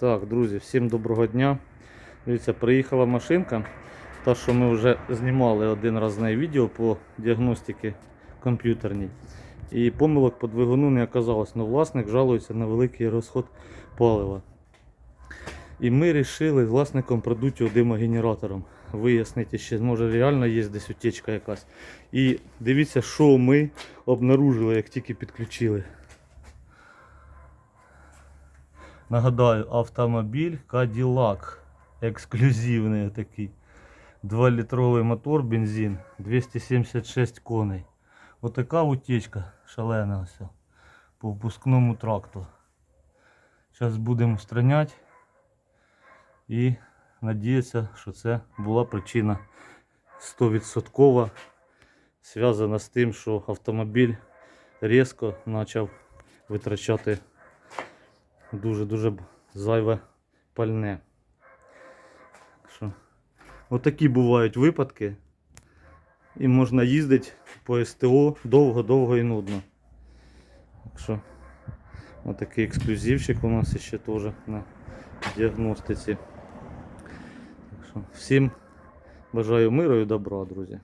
Так, друзі, всім доброго дня. Дивіться, приїхала машинка. Та, що ми вже знімали один раз на відео по діагностиці комп'ютерній. І помилок по двигуну не оказалось, але власник жалується на великий розход палива. І ми вирішили з власником продуть його димогенератором. Вияснити ще, може реально є десь утечка якась. І дивіться, що ми обнаружили, як тільки підключили. Нагадаю, автомобіль Cadillac. Ексклюзивний такий. 2-літровий мотор, бензин, 276 коней. Отака утечка шалена ось по впускному тракту. Зараз будемо устраняти і надіятися, що це була причина 100% зв'язана з тим, що автомобіль різко почав витрачати дуже-дуже зайве пальне. Що, отакі бувають випадки. І можна їздити по СТО довго-довго і нудно. Так що, отакий ексклюзивчик у нас ще теж на діагностиці. Так що, всім бажаю миру і добра, друзі.